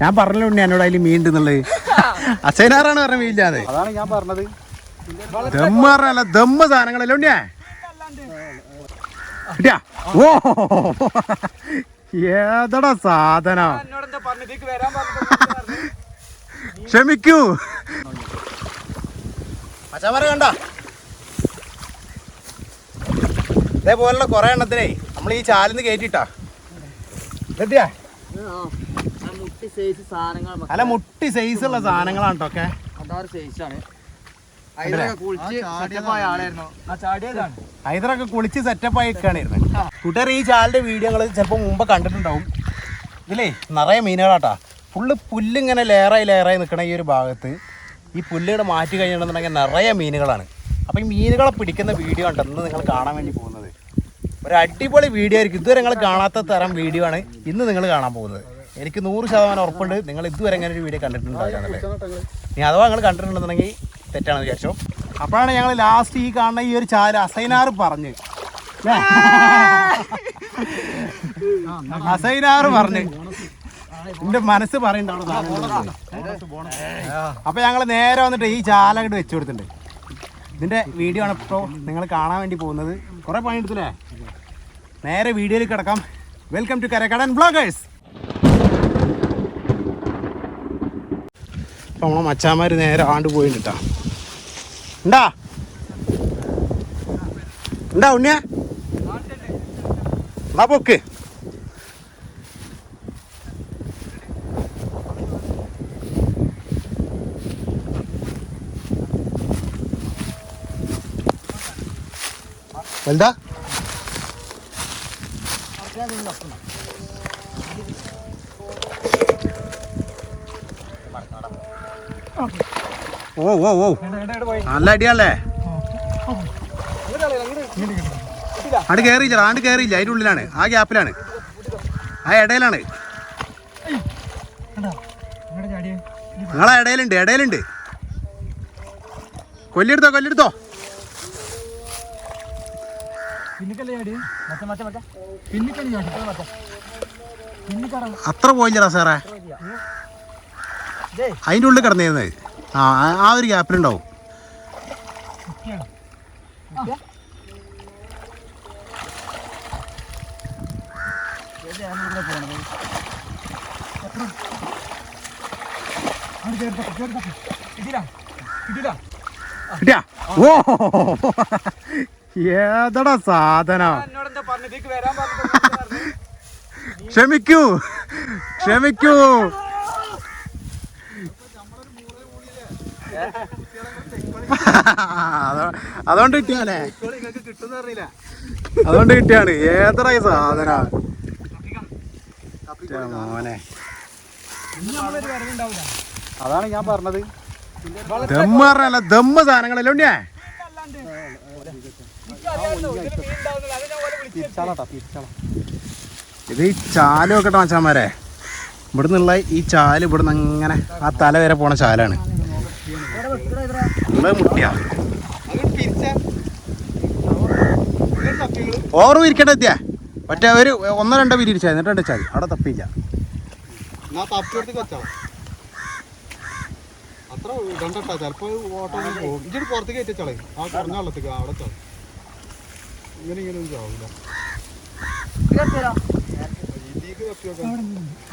ഞാൻ പറഞ്ഞു എന്നോട് അതിൽ മീൻ ഉണ്ടെന്നുള്ളത് അസൈനാറാണ് പറഞ്ഞ മീനില്ലാതെ അതാണ് ഞാൻ പറഞ്ഞത്. ദമ്മ പറഞ്ഞല്ല ദമ്മ സാധനങ്ങളല്ലേ ഉണ്ണിയാ? ഓ. ഏതടാ സാധന? ക്ഷമിക്കൂ. കണ്ട? ഇതേപോലുള്ള കുറെ എണ്ണത്തിനെ നമ്മൾ ഈ ചാലിന്ന് കേറ്റിട്ടാ. എത്തിയാ മുട്ടി സൈസ് സാധനങ്ങൾ അല്ല മുട്ടി സൈസ് ഉള്ള സാധനങ്ങളാണ് കേട്ടോ അതാറ് സൈസാണ് അല്ലേ? കുളിച്ച് സെറ്റപ്പായ ആളായിരുന്നു. ആ ചാടിയതാണ്. ഹൈദറൊക്കെ കുളിച്ച് സെറ്റപ്പ് ആയിക്കാണിരുന്നത് കൂട്ടുകാർ ഈ ചാലിന്റെ വീഡിയോ നിങ്ങൾ ചിലപ്പോൾ മുമ്പ് കണ്ടിട്ടുണ്ടാവും. ഇതിലേ നിറയെ മീനുകളാട്ടാ. ഫുള്ള് പുല്ലിങ്ങനെ ലെയറായി ലെയറായി നിൽക്കണ ഈ ഒരു ഭാഗത്ത്. ഈ പുല്ലുകൂടെ മാറ്റി കഴിഞ്ഞിട്ടുണ്ടെന്നുണ്ടെങ്കിൽ നിറയെ മീനുകളാണ്. അപ്പോൾ ഈ മീനുകളെ പിടിക്കുന്ന വീഡിയോ ആണ് ഇന്ന് നിങ്ങൾ കാണാൻ വേണ്ടി പോകുന്നത്. ഒരു അടിപൊളി വീഡിയോ ആയിരിക്കും. ഇതുവരെ നിങ്ങൾ കാണാത്ത തരം വീഡിയോ ആണ് ഇന്ന് നിങ്ങൾ കാണാൻ പോകുന്നത്. എനിക്ക് നൂറ് ശതമാനം ഉറപ്പുണ്ട്. നിങ്ങൾ ഇതുവരെ അങ്ങനെ ഒരു വീഡിയോ കണ്ടിട്ടുണ്ടാവില്ലേ ഇനി അഥവാ നിങ്ങൾ കണ്ടിട്ടുണ്ടെന്നുണ്ടെങ്കിൽ തെറ്റാണെന്ന് വിചാരിച്ചോ. അപ്പോഴാണ് ഞങ്ങൾ ലാസ്റ്റ് ഈ കാണുന്ന ഈ ഒരു ചാല അസൈനാറ് പറഞ്ഞ്. ല്ലേ? അസൈനാറ് പറഞ്ഞ്. എന്റെ മനസ്സ് പറയണ്ട അപ്പൊ ഞങ്ങൾ നേരെ വന്നിട്ട് ഈ ചാല അങ്ങോട്ട് വെച്ചു കൊടുത്തിട്ടുണ്ട്. ഇതിന്റെ വീഡിയോ ആണ് ഇപ്പോൾ നിങ്ങൾ കാണാൻ വേണ്ടി പോകുന്നത്. കുറെ പണിയെടുത്തില്ലേ? നേരെ വീഡിയോയിൽ കിടക്കാം. വെൽക്കം ടു കരക്കടൻ ബ്ലോഗേഴ്സ് അപ്പൊ നമ്മളെ മച്ചാമാർ നേരെ ആണ്ട് പോയിട്ടാ ഉണ്ടാ ഉണ്ടാ ഉണ്ണിയാ. എന്നാ പൊക്ക്. വലുതാ ഓ ഓ ഓ. നല്ല അടിയാണല്ലേ? ആണ്ട് കയറിയില്ല ആണ്ട് കയറിയില്ല അതിന്റെ ഉള്ളിലാണ് ആ ഗ്യാപ്പിലാണ്. ആ ഇടയിലാണ്. നിങ്ങളെ ഇടയിലുണ്ട് ഇടയിലുണ്ട്. കൊല്ലെടുത്തോ കൊല്ലെടുത്തോ അത്ര പോയില്ലടാ സാറേ. അതിന്റെ ഉള്ളിൽ കിടന്നിരുന്നത് ആ ആ- ഒരു ഗ്യാപ്പിലുണ്ടാവും കിട്ടിയാ ഓ. ഏതടാ സാധന? ക്ഷമിക്കൂ. ക്ഷമിക്കൂ. അതോ- അതുകൊണ്ട് കിട്ടിയാലേ? അതുകൊണ്ട് കിട്ടിയാണ്. ഏതടാ ഈ സാധന? മോനെ. അതാണ് ഞാൻ പറഞ്ഞത്. ദമ്മ് പറഞ്ഞല്ല ദമ്മ് സാധനങ്ങളല്ലേ തിരിച്ചാളാ ഇത് ഈ ചാൽ വെക്കട്ടെ മച്ചാന്മാരെ. ഇവിടെ നിന്നുള്ള ഈ ചാൽ ഇവിടെ നിന്ന് അങ്ങനെ ആ തല വരെ പോണ ചാലാണ്. മുട്ടിയാ. ഓറും ഇരിക്കട്ടെ എത്തിയാ. മറ്റേ ഒരു ഒന്നോ രണ്ടോ പിരി ഇരിച്ചാൽ എന്നിട്ട് ചാൽ. അവിടെ തപ്പിയില്ല. അത്ര ഇടണ്ടട്ടാ ചിലപ്പോ ഓട്ടോ പോകും. ഇഞ്ചി പുറത്തേക്ക് എത്തിച്ചാളേ ആ കുറഞ്ഞ വെള്ളത്തേക്ക് അവിടെ ചാവും ഇങ്ങനെ ഇങ്ങനെ ഒന്നും ചാവില്ല ഇതിക്ക് തപ്പി വെക്കാം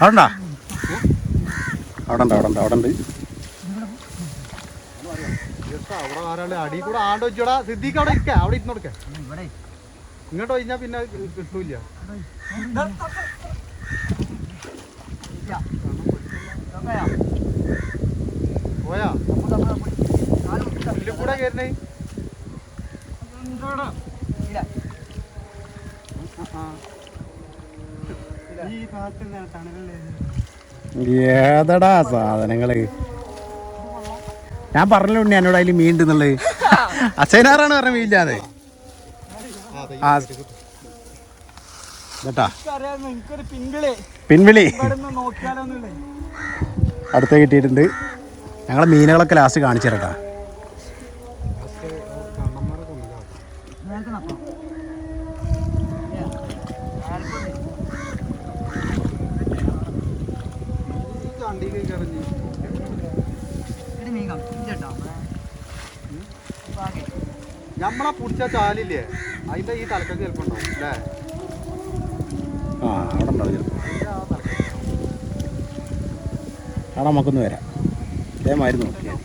അവിടെ അവിടെ അവിടെ അവിടെ ഉണ്ട് അവിടെ ആരാളെ അടി കൂടെ ആണ്ട് വെച്ചോടാ. സിദ്ദീഖ് അവിടെ ഇരിക്ക. അവിടെ ഇരുന്ന് കൊടുക്ക ഇങ്ങോട്ട് കഴിഞ്ഞാ പിന്നെ കിട്ടൂല പോയാ? കൂടെ കയറണേ. ഏതടാ സാധനങ്ങൾ? ഞാൻ പറഞ്ഞല്ലോ എന്നോട് അതിൽ മീൻ എന്നുള്ളത് അസൈനാറാണ് പറഞ്ഞ മീനില്ലാതെ പിൻവിളി. അടുത്ത കിട്ടിയിട്ടുണ്ട്. ഞങ്ങളെ മീനുകളൊക്കെ ലാസ്റ്റ് കാണിച്ചു തരട്ടാ കമ്പിട്ടോ നമ്മളെ. പിടിച്ച ചാലില്ലേ? അതിന്റെ ഈ തലക്കൊക്കെ ചിലപ്പോ ഉണ്ടാവും അല്ലേ? ആ അവിടെ ഉണ്ടാവും ചിലപ്പോൾ അതിന്റെ ആ തലക്കൊക്കെ അവിടെ നമുക്കൊന്ന് വരാം. അതേമായിരുന്നു നോക്കിയാൽ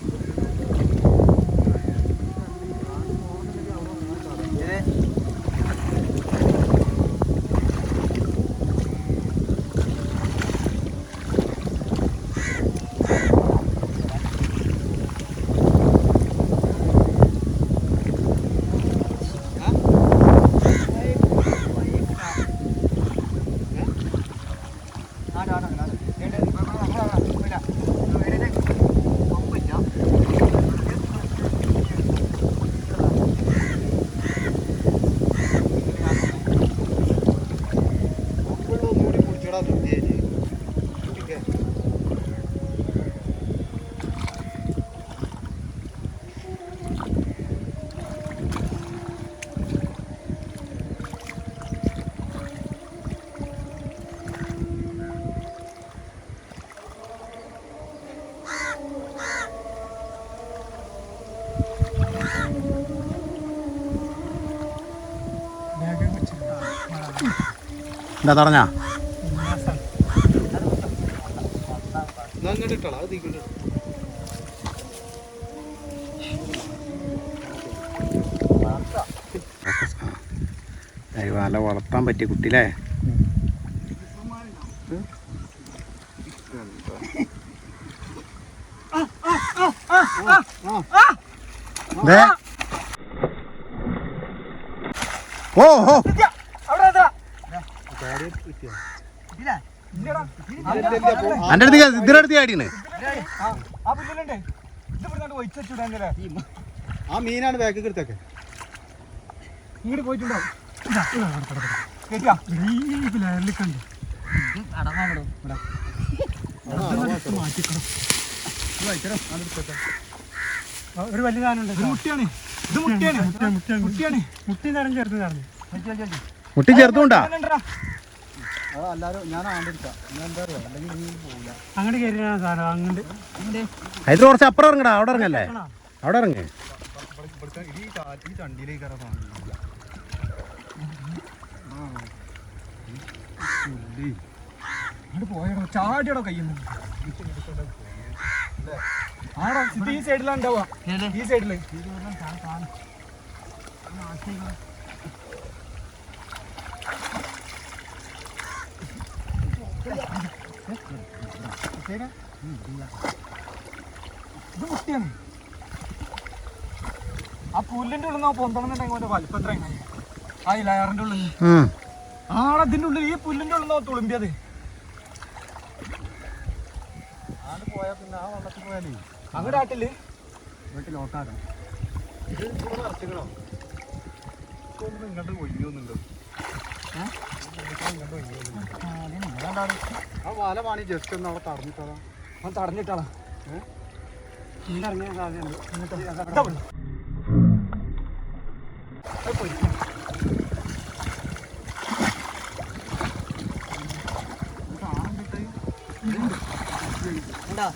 എന്താ പറഞ്ഞാ? വല വളർത്താൻ പറ്റിയ കുട്ടിയില്ലേ. ഓ ഓ. എന്റെ അടുത്ത് ഇതിന്റെ അടുത്ത് ചാടിയാണ് ആ മീനാണ് ബാക്കി എടുത്തൊക്കെ. ഇങ്ങോട്ട് പോയിട്ടുണ്ടാവും ഒരു വലിയ സാധനം ഉണ്ട് മുട്ടിയാണ്. ഇത് മുട്ടിയാണ്. മുട്ടിയാണ് മുട്ടി നിറഞ്ഞ് ചേർത്ത് നിറഞ്ഞു മുട്ടി ചെറുതുണ്ടാ അത് എല്ലാവരും ഞാൻ ആണ്ടിരിക്കാം. ഞാൻ എന്താ അറിയാം? അല്ലെങ്കിൽ നീ പോകില്ല അങ്ങോട്ട് കയറിയാണ് സാധനം അങ്ങോട്ട് അതിൽ കുറച്ച് അപ്പുറം ഇറങ്ങടാ അവിടെ ഇറങ്ങല്ലേ? അവിടെ ഇറങ്ങ്. ഈ ചണ്ടിയിലേക്ക് കയറാൻ സാധനം ചാടിയടോ കയ്യുന്നു. ആടോ ഇത് ഈ സൈഡിലാണ് ഉണ്ടാവുക. ഈ സൈഡിൽ ഇത് മുട്ടിയാണ് ആ പുല്ലിന്റെ ഉള്ളിൽ നിന്ന് പൊന്തണമെന്നുണ്ടെങ്കിൽ വലിപ്പം എത്ര ആ ഈ ഉള്ളിൽ. ഉം. ആടതിന്റെ ഉള്ളിൽ ഈ പുല്ലിന്റെ ഉള്ളിൽ നിന്ന് തുളുമ്പിയത്. ആണ് പോയാൽ പിന്നെ ആ വെള്ളത്തിൽ പോയാലേ. അങ്ങോട്ട് ആട്ടിൽ. വീട്ടിൽ നോക്കാക്കാം ഇത് ഇതൊന്നും ഇങ്ങോട്ട് ഒഴിയൊന്നുണ്ടോ ആ വല പാണി ജസ്റ്റ് ഒന്ന് അവിടെ തടഞ്ഞിട്ടാ അവൻ തടഞ്ഞിട്ടാളാ ഇറങ്ങിയ സാധ്യതയുണ്ട്. അത്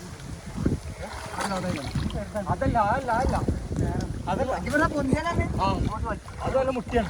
അതല്ല അതല്ല അതല്ല അതല്ല ഇവിടെ പൊന്തിയാലാണ് ആ അതല്ല മുട്ടിയാണ്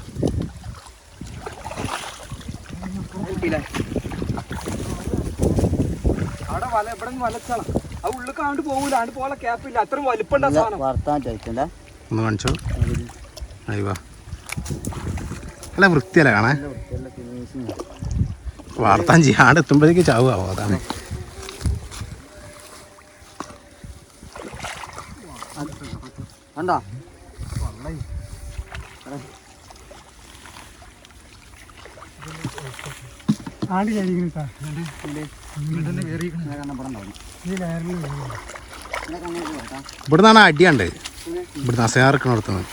ഇതാ. അവിടെ വല ഇവിടെ വലച്ചാളാ ആ ഉള്ളിൽ കാണ്ട് പോകൂല ആണ്ട് പോലെ ക്യാപ്പില്ല അത്രയും വലിപ്പണ്ട സാധനം. വർത്താൻ ചോദിക്കണ്ട. ഒന്ന് കാണിച്ചോ? അയ്യോ അല്ല വൃത്തിയല്ല കാണാൻ? വാർത്താൻ ചെയ്യാണ്ട് എത്തുമ്പോഴേക്ക് ചാവുകയാവോ അതാണ്. കണ്ടോ? ആണ്ട് കഴിക്കുന്നു സാർ അസയാർക്ക് നടത്തുന്നത്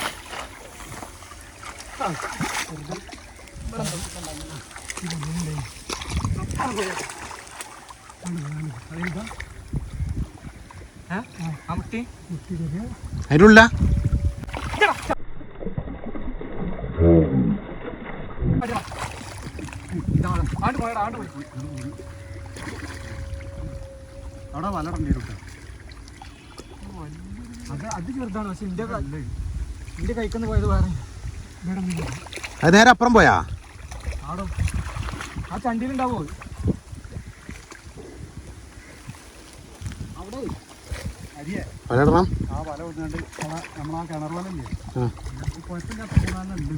അരുള്ള Thank ഇവിടുന്ന് അസയാർക്കണടുത്തുനിന്ന് ആ ആണ്ട് പോയി. അവിടെ വല ഇടേണ്ടി അത് അത് ചെറുതാണ് പക്ഷെ ഇന്ത്യ ഇന്ത്യ കൈക്കൊന്ന് പോയത് വേറെ. അത് നേരെ അപ്പുറം പോയാ? ആടോ. ആ ചണ്ടിയിലുണ്ടാവോ? അവിടെ. വല ഇടണം ആ വല വിടുന്നുണ്ട്. നമ്മളാ കിണർ വല ഇല്ലേ ആ. കുഴപ്പമില്ലാത്ത ഉണ്ട്.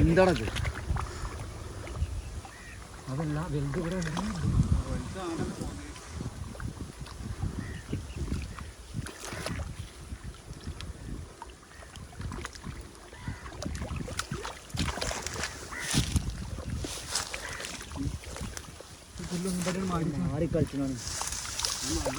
എന്താണത്? അതല്ല വലുത് ഇവിടെ മാറി കളിച്ചാണ് അപ്പ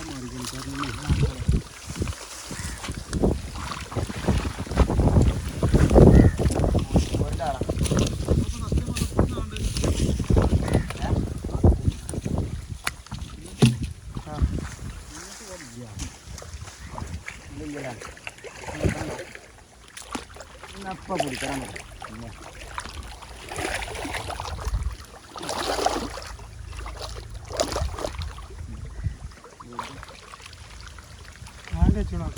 വെച്ചോളാം.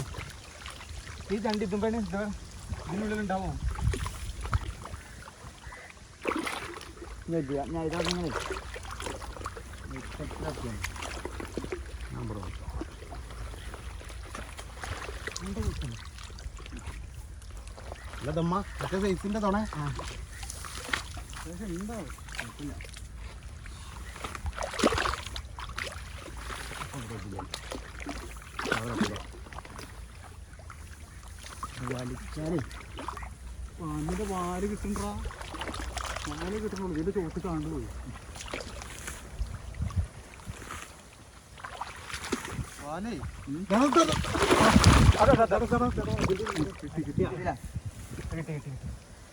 ഈ ചണ്ടി തുമ്പേണ് ഇതിനുള്ളിൽ ഉണ്ടാവോ? ഞാൻ മറ്റേ സൈസിന്റെ തുണ. വലിച്ചാലേ. പാമ്പിന്റെ വാൽ കിട്ടണ്ടാ? വാൽ കിട്ടണുള്ളൂ. ഇതിന്റെ ചോട്ട് കാണുപോയി വാലേ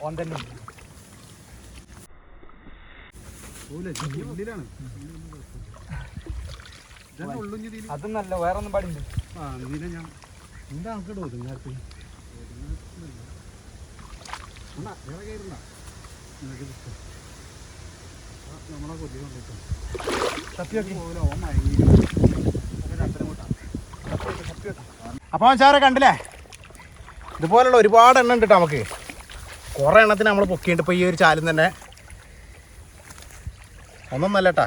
ഓൻ തന്നെ പോലെ ഉള്ളിലാണ് ഇതന്നെ ഉള്ളു ഇനി ഇതിൽ. അതൊന്നല്ല വേറെ ഒന്നും പാടുണ്ട് ആ ഇതിനെ ഞാൻ എന്താ നമുക്ക് ഒതുങ്ങാത്ത അണ്ണാ, വേറെ കയറില്ല നിനക്ക് കിട്ടും. ആ, നമ്മളെ കൊല്ലി കൊണ്ടിട്ടോ. തപ്പിയൊക്കെ പോലെ ഓൻ മയങ്ങി. അപ്പോൾ സാറെ കണ്ടില്ലേ? ഇതുപോലുള്ള ഒരുപാട് എണ്ണം ഉണ്ട് കേട്ടോ നമുക്ക്. കുറേ എണ്ണത്തിന് നമ്മൾ പൊക്കിയിട്ട് ഇപ്പോൾ ഈ ഒരു ചാലും തന്നെ. ഒന്നും നല്ല കേട്ടാ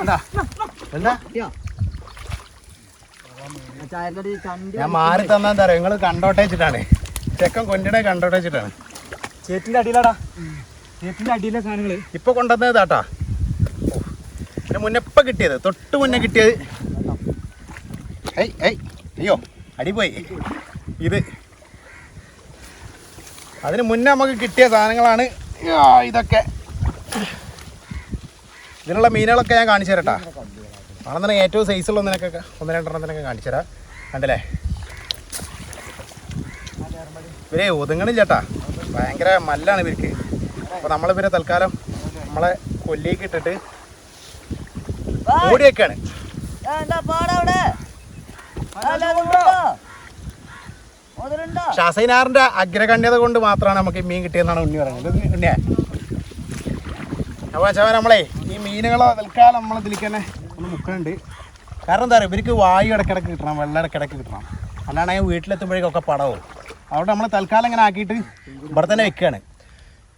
എന്താ? എന്താ? ഞാൻ മാറി തന്നാ എന്താ നിങ്ങൾ നിങ്ങൾ കണ്ടോട്ടെ വെച്ചിട്ടാണ്. ചെക്കൻ കൊണ്ടിടെ കണ്ടോട്ടെ വെച്ചിട്ടാണ്. ചേറ്റിന്റെ അടിയിലാടാ. ചേറ്റിന്റെ അടിയിലെ സാധനങ്ങൾ. ഇപ്പൊ കൊണ്ടുവന്നത് ആട്ടാ മുന്നപ്പ ഇതിന് മുന്നേ ഇപ്പൊ കിട്ടിയത്. തൊട്ട് മുന്നേ കിട്ടിയത്. ഏയ് ഏയ് അയ്യോ അടിപോയി ഇത്. അതിന് മുന്നേ നമുക്ക് കിട്ടിയ സാധനങ്ങളാണ് ഇതൊക്കെ. ഇതിനുള്ള മീനുകളൊക്കെ ഞാൻ കാണിച്ചു തരട്ടാ. ആണെന്നുണ്ടെങ്കിൽ ഏറ്റവും സൈസുള്ള ഒന്നിനൊക്കെ ഒന്ന് രണ്ടെണ്ണത്തിനൊക്കെ കാണിച്ചു തരാം കണ്ടില്ലേ? ഇവരെ ഒതുങ്ങണില്ല ചേട്ടാ ഭയങ്കര മല്ലാണ് ഇവർക്ക്. അപ്പോൾ നമ്മളിവരെ തൽക്കാലം നമ്മളെ കൊല്ലിയേക്ക് ഇട്ടിട്ട് ഓടിയൊക്കെയാണ് ഷസൈനാറിന്റെ അഗ്രഗണ്യത കൊണ്ട് മാത്രമാണ് നമുക്ക് മീൻ കിട്ടിയെന്നാണ് ഉണ്ണി പറയുന്നത്. ഉണ്ണിയാ. അപ്പോൾ വെച്ചാൽ നമ്മളെ ഈ മീനുകളെ തൽക്കാലം നമ്മൾ ഇതിലേക്ക് തന്നെ ഒന്ന് മുക്കുന്നുണ്ട് കാരണം എന്താ പറയുക ഇവർക്ക് വായു ഇടയ്ക്കിടയ്ക്ക് കിട്ടണം വെള്ളം ഇടയ്ക്കിടയ്ക്ക് കിട്ടണം. അല്ലാണ്ട് ഞാൻ വീട്ടിലെത്തുമ്പോഴേക്കൊക്കെ പടവും. അതുകൊണ്ട് നമ്മൾ തൽക്കാലം ഇങ്ങനെ ആക്കിയിട്ട് ഇവിടെ തന്നെ വെക്കുകയാണ്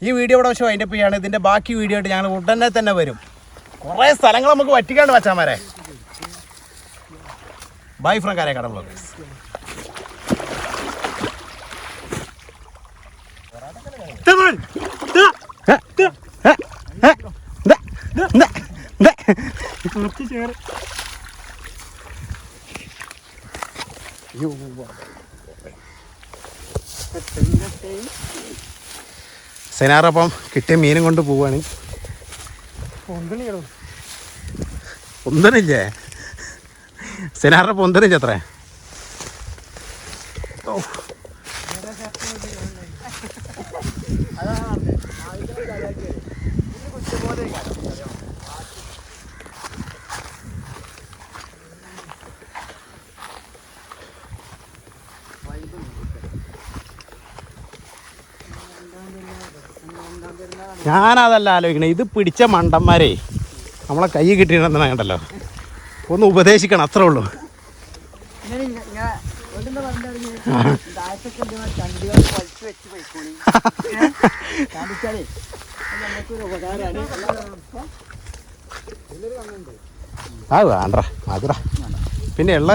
ഈ വീഡിയോ ഇവിടെ പക്ഷേ അതിന്റെ ചെയ്യാണ്. ഇതിന്റെ ബാക്കി വീഡിയോ ആയിട്ട് ഞങ്ങൾ ഉടനെ തന്നെ വരും. കുറേ സ്ഥലങ്ങൾ നമുക്ക് പറ്റിക്കാണ്ട് വച്ചാമാരെ. ബൈ ഫ്രം കാരക്കാട് ബ്ലോഗേഴ്സ് ചേറ് സെനാറപ്പം കിട്ടിയ മീനും കൊണ്ട് പോവാണ്. പൊന്തണില്ലേ സെനാറ പൊന്തണില്ലേ അത്ര? ഞാനതല്ല ആലോചിക്കണേ ഇത് പിടിച്ച മണ്ടന്മാരെ നമ്മളെ കൈ കിട്ടിയിട്ടുണ്ടെന്നാ കണ്ടല്ലോ? ഒന്ന് ഉപദേശിക്കണം അത്രേ ഉള്ളൂ. ആ വേണ്ട മധുര. പിന്നെ ഉള്ള